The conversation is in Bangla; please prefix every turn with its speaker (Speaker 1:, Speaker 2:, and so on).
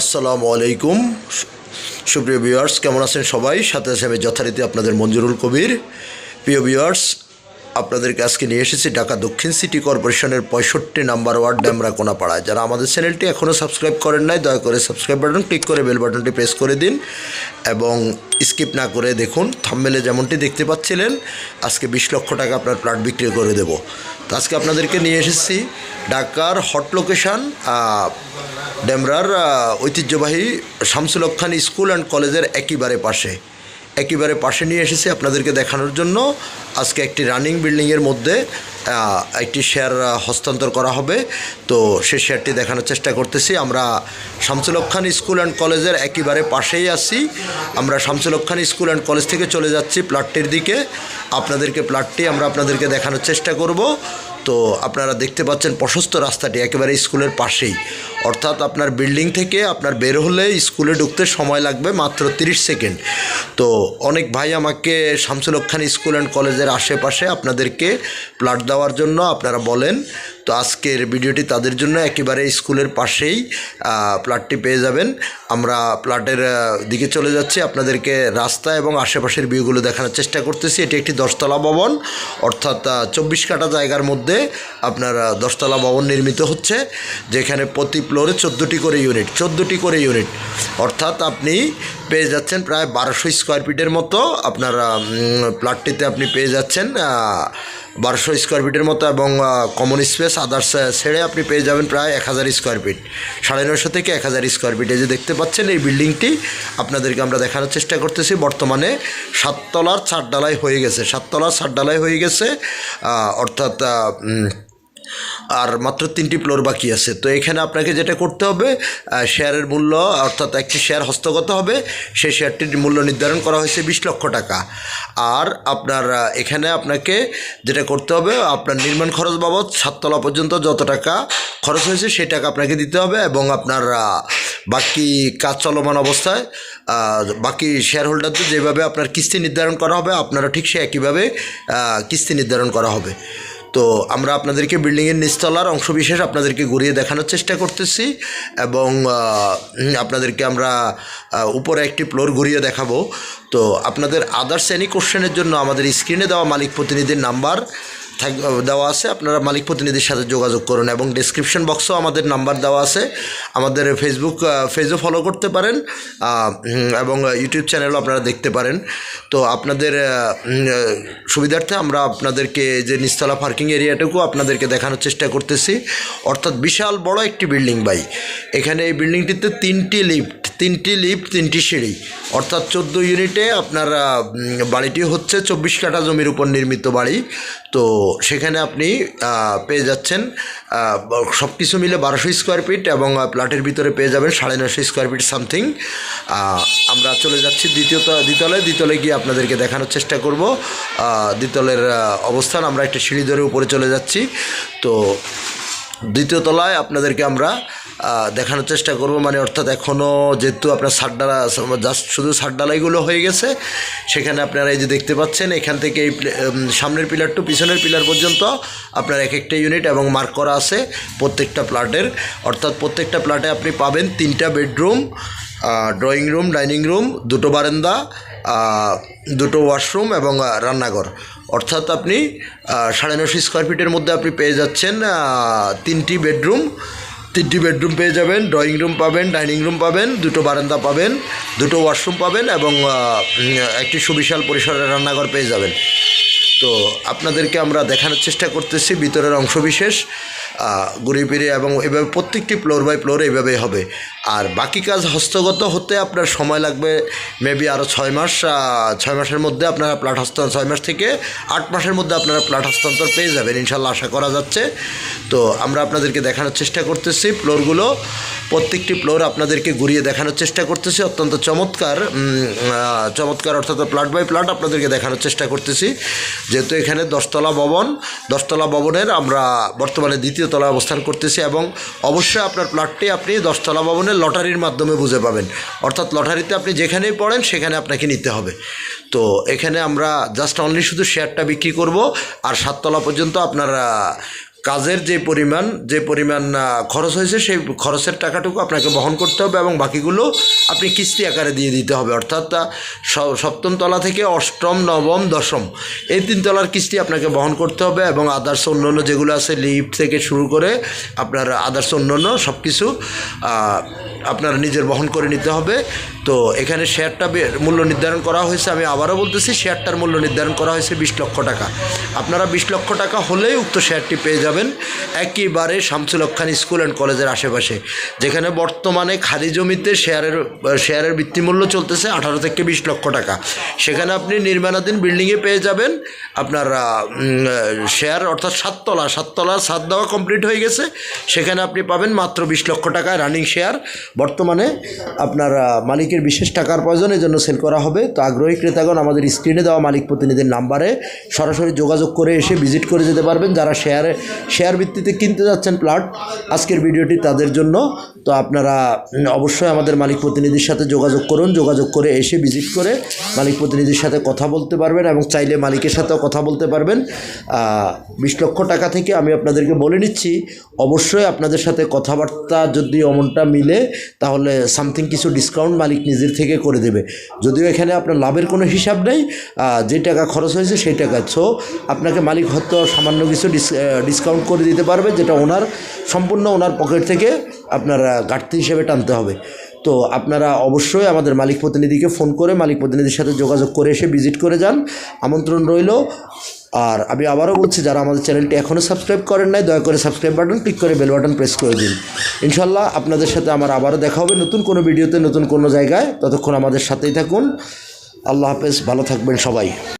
Speaker 1: আসসালামু আলাইকুম। সুপ্রিয় ভিউয়ার্স কেমন আছেন সবাই? সাথে আছে আমি যথারীতি আপনাদের মঞ্জুরুল কবির। প্রিয় ভিউয়ার্স আপনাদেরকে আজকে নিয়ে এসেছি ঢাকা দক্ষিণ সিটি কর্পোরেশনের পঁয়ষট্টি নাম্বার ওয়ার্ড ড্যামরা কোনাপাড়ায় যারা আমাদের চ্যানেলটি এখনও সাবস্ক্রাইব করেন নাই, দয়া করে সাবস্ক্রাইব বাটন ক্লিক করে বেল বাটনটি প্রেস করে দিন এবং স্কিপ না করে দেখুন থাম্বেলে যেমনটি দেখতে পাচ্ছিলেন, আজকে বিশ লক্ষ টাকা আপনার প্লট বিক্রি করে দেব। তো আজকে আপনাদেরকে নিয়ে এসেছি ঢাকার হট লোকেশান ডেমরার ঐতিহ্যবাহী শামসুল খান স্কুল অ্যান্ড কলেজের একেবারে পাশে। একেবারে পাশে নিয়ে এসেছি আপনাদেরকে দেখানোর জন্য। আজকে একটি রানিং বিল্ডিংয়ের মধ্যে একটি শেয়ার হস্তান্তর করা হবে। তো সেই শেয়ারটি দেখানোর চেষ্টা করতেছি। আমরা শামসুল খান স্কুল অ্যান্ড কলেজের একেবারে পাশেই আছি। আমরা Shamsul Khan school and college থেকে চলে যাচ্ছি প্লাটটির দিকে। আপনাদেরকে প্লাটটি আমরা আপনাদেরকে দেখানোর চেষ্টা করব। তো আপনারা দেখতে পাচ্ছেন প্রশস্ত রাস্তাটি একেবারে স্কুলের পাশেই। অর্থাৎ আপনার বিল্ডিং থেকে আপনার বের হলে স্কুলে ঢুকতে সময় লাগবে মাত্র 30 সেকেন্ড। তো অনেক ভাই আমাকে শামসুল খান স্কুল অ্যান্ড কলেজের আশেপাশে আপনাদেরকে প্লাট দেওয়ার জন্য আপনারা বলেন। তো আজকের ভিডিওটি তাদের জন্য একেবারে স্কুলের পাশেই প্লাটটি পেয়ে যাবেন। আমরা প্লাটের দিকে চলে যাচ্ছি। আপনাদেরকে রাস্তা এবং আশেপাশের ভিউগুলো দেখানোর চেষ্টা করতেছি। এটি একটি দশতলা ভবন, অর্থাৎ চব্বিশ কাটা জায়গার মধ্যে আপনার দশতলা ভবন নির্মিত হচ্ছে, যেখানে প্রতি ফ্লোরে চোদ্দোটি করে ইউনিট চোদ্দোটি করে ইউনিট অর্থাৎ আপনি পেয়ে যাচ্ছেন প্রায় বারোশো স্কোয়ার ফিটের মতো। আপনার প্লাটটিতে আপনি পেয়ে যাচ্ছেন বারোশো স্কোয়ার ফিটের মতো এবং কমন স্পেস আদার্স ছেড়ে আপনি পেয়ে যাবেন প্রায় এক হাজার স্কোয়ার ফিট সাড়ে নশো থেকে এক হাজার স্কোয়ার ফিট এই যে দেখতে পাচ্ছেন এই বিল্ডিংটি আপনাদেরকে আমরা দেখানোর চেষ্টা করতেছি। বর্তমানে সাততলার ছাদ ডালাই হয়ে গেছে। সাততলার ছাদ ডালাই হয়ে গেছে অর্থাৎ আর মাত্র তিনটি ফ্লোর বাকি আছে। তো এখানে আপনাকে যেটা করতে হবে শেয়ারের মূল্য, অর্থাৎ একটি শেয়ার হস্তগত হবে। সেই শেয়ারটির মূল্য নির্ধারণ করা হয়েছে বিশ লক্ষ টাকা। আর আপনার এখানে আপনাকে যেটা করতে হবে, আপনার নির্মাণ খরচ বাবদ সাততলা পর্যন্ত যত টাকা খরচ হয়েছে, সেই টাকা আপনাকে দিতে হবে এবং আপনার বাকি কাজ চলমান অবস্থায় বাকি শেয়ার হোল্ডারদের যেভাবে আপনার কিস্তি নির্ধারণ করা হবে আপনারা ঠিক সে একইভাবে কিস্তি নির্ধারণ করা হবে। তো আমরা আপনাদেরকে বিল্ডিংয়ের নিচতলার অংশবিশেষ আপনাদেরকে ঘুরিয়ে দেখানোর চেষ্টা করতেছি এবং আপনাদেরকে আমরা উপরে একটি ফ্লোর ঘুরিয়ে দেখাবো। তো আপনাদের আদার্স এনি কোশ্চেনের জন্য আমাদের স্ক্রিনে দেওয়া মালিক প্রতিনিধির নাম্বার থাক দেওয়া আছে। আপনারা মালিক প্রতিনিধির সাথে যোগাযোগ করুন এবং ডিসক্রিপশন বক্সেও আমাদের নাম্বার দেওয়া আছে। আমাদের ফেসবুক পেজও ফলো করতে পারেন। এবং ইউটিউব চ্যানেলও আপনারা দেখতে পারেন। তো আপনাদের সুবিধার্থে আমরা আপনাদেরকে যে নিস্তলা পার্কিং এরিয়াটুকু আপনাদেরকে দেখানোর চেষ্টা করতেছি। অর্থাৎ বিশাল বড় একটি বিল্ডিং বাই এখানে এই বিল্ডিংটিতে তিনটি লিফট তিনটি লিফট, তিনটি সিঁড়ি। অর্থাৎ চোদ্দ ইউনিটে আপনার বাড়িটি হচ্ছে চব্বিশ কাঠা জমির উপর নির্মিত বাড়ি। তো সেখানে আপনি পেয়ে যাচ্ছেন সব কিছু মিলে বারোশো স্কোয়ার ফিট এবং প্লাটের ভিতরে পেয়ে যাবেন সাড়ে নশো স্কোয়ার ফিট সামথিং। আমরা চলে যাচ্ছি দ্বিতীয় দ্বিতলে। দ্বিতলে গিয়ে আপনাদেরকে দেখানোর চেষ্টা করব। দ্বিতলের অবস্থান। আমরা একটা সিঁড়ি ধরে উপরে চলে যাচ্ছি। তো দ্বিতীয় তলায় আপনাদেরকে আমরা দেখানোর চেষ্টা করব। মানে অর্থাৎ এখনও যেহেতু আপনার সারডালা জাস্ট শুধু সারডালাইগুলো হয়ে গেছে, সেখানে আপনারা এই যে দেখতে পাচ্ছেন, এখান থেকে এই সামনের পিলার টু পিছনের পিলার পর্যন্ত আপনার এক একটা ইউনিট এবং মার্ক করা আছে প্রত্যেকটা প্লাটের। অর্থাৎ প্রত্যেকটা প্লাটে আপনি পাবেন তিনটা bedroom drawing room, dining room, দুটো বারান্দা দুটো ওয়াশরুম এবং রান্নাঘর। অর্থাৎ আপনি সাড়ে নশো স্কোয়ার ফিটের মধ্যে আপনি পেয়ে যাচ্ছেন তিনটি বেডরুম তিনটি বেডরুম পেয়ে যাবেন ড্রয়িং রুম পাবেন ডাইনিং রুম পাবেন, দুটো বারান্দা পাবেন, দুটো ওয়াশরুম পাবেন এবং একটি সুবিশাল পরিসরের রান্নাঘর পেয়ে যাবেন। তো আপনাদেরকে আমরা দেখানোর চেষ্টা করতেছি, ভিতরের অংশবিশেষ। আহ, ঘুরিয়ে ফিরিয়ে এবং এভাবে প্রত্যেকটি ফ্লোর বাই ফ্লোর এইভাবেই হবে। আর বাকি কাজ হস্তগত হতে আপনার সময় লাগবে মেবি আরও ছয় মাস ছয় মাসের মধ্যে আপনারা প্লাট হস্তান্তর ছয় মাস থেকে আট মাসের মধ্যে আপনারা প্লাট হস্তান্তর পেয়ে যাবেন ইনশাল্লাহ আশা করা যাচ্ছে। তো আমরা আপনাদেরকে দেখানোর চেষ্টা করতেছি ফ্লোরগুলো প্রত্যেকটি ফ্লোর আপনাদেরকে ঘুরিয়ে দেখানোর চেষ্টা করতেছি অত্যন্ত চমৎকার চমৎকার অর্থাৎ প্লাট বাই প্লাট আপনাদেরকে দেখানোর চেষ্টা করতেছি। যেহেতু এখানে দশতলা ভবন দশতলা ভবনের আমরা বর্তমানে দ্বিতীয় তলায় অবস্থান করতেছে এবং অবশ্যই আপনার প্লটটি আপনি দশতলা ভবনের লটারির মাধ্যমে বুঝে পাবেন। অর্থাৎ লটারিতে আপনি যেখানেই পড়েন, সেখানে আপনাকে নিতে হবে। তো এখানে আমরা জাস্ট অনলি শুধু শেয়ারটা বিক্রি করব, আর সাততলা পর্যন্ত আপনার কাজের যে পরিমাণ যে পরিমাণ খরচ হয়েছে, সেই খরচের টাকাটুকু আপনাকে বহন করতে হবে এবং বাকিগুলো আপনি কিস্তি আকারে দিয়ে দিতে হবে। অর্থাৎ সপ্তম তলা থেকে অষ্টম, নবম, দশম এই তিন তলার কিস্তি আপনাকে বহন করতে হবে এবং আদার্স অন্যান্য যেগুলো আছে লিফট থেকে শুরু করে আপনার আদার্স অন্যান্য সব কিছু আপনার নিজের বহন করে নিতে হবে। তো এখানে শেয়ারটা মূল্য নির্ধারণ করা হয়েছে আমি আবারও বলতেছি শেয়ারটার মূল্য নির্ধারণ করা হয়েছে বিশ লক্ষ টাকা। আপনারা বিশ লক্ষ টাকা হলেই উক্ত শেয়ারটি পেয়ে যাবেন একেবারে শামসুল খান স্কুল অ্যান্ড কলেজের আশেপাশে যেখানে বর্তমানে খালি জমিতে শেয়ারের শেয়ারের বৃত্তিমূল্য চলতেছে আঠারো থেকে বিশ লক্ষ টাকা। সেখানে আপনি নির্মাণাধীন বিল্ডিংয়ে পেয়ে যাবেন আপনার শেয়ার অর্থাৎ সাততলা সাততলা সাত দেওয়া কমপ্লিট হয়ে গেছে সেখানে আপনি পাবেন মাত্র বিশ লক্ষ টাকায় রানিং শেয়ার। বর্তমানে আপনার আহ, মালিকের বিশেষ টাকার প্রয়োজন এই জন্য সেল করা হবে। তো আগ্রহী ক্রেতাগণ আমাদের স্ক্রিনে দেওয়া মালিক প্রতিনিধির নাম্বারে সরাসরি যোগাযোগ করে এসে ভিজিট করে যেতে পারবেন। যারা শেয়ারে শেয়ার ভিত্তিতে কিনতে যাচ্ছেন প্লট আজকের ভিডিওটি তাদের জন্য। তো আপনারা অবশ্যই আমাদের মালিক প্রতিনিধির সাথে যোগাযোগ করুন, যোগাযোগ করে এসে ভিজিট করে মালিক প্রতিনিধির সাথে কথা বলতে পারবেন এবং চাইলে মালিকের সাথেও কথা বলতে পারবেন। বিশ লক্ষ টাকা থেকে আমি আপনাদেরকে বলে নিচ্ছি, অবশ্যই আপনাদের সাথে কথাবার্তা যদি অমনটা মিলে, তাহলে সামথিং কিছু ডিসকাউন্ট মালিক নিজের থেকে করে দেবে। যদিও এখানে আপনার লাভের কোনো হিসাব নেই যে টাকা খরচ হয়েছে সেই টাকা। সো আপনাকে মালিক হয়তো সামান্য কিছু ডিসকাউন্ট করে দিতে পারবে, যেটা ওনার, সম্পূর্ণ ওনার পকেট থেকে আপনার ঘাটতি হিসেবে টানতে হবে। তো আপনারা অবশ্যই আমাদের মালিক প্রতিনিধিকে ফোন করে মালিক প্রতিনিধির সাথে যোগাযোগ করে এসে ভিজিট করে যান। আমন্ত্রণ রইল। আর আমি আবারও বলছি, যারা আমাদের চ্যানেলটি এখনও সাবস্ক্রাইব করেন নাই, দয়া করে সাবস্ক্রাইব বাটন, ক্লিক করে বেল বাটন প্রেস করে দিন। ইনশাল্লাহ আপনাদের সাথে আমার আবারও দেখা হবে নতুন কোনো ভিডিওতে, নতুন কোনো জায়গায়। ততক্ষণ আমাদের সাথেই থাকুন। আল্লাহ হাফেজ, ভালো থাকবেন সবাই।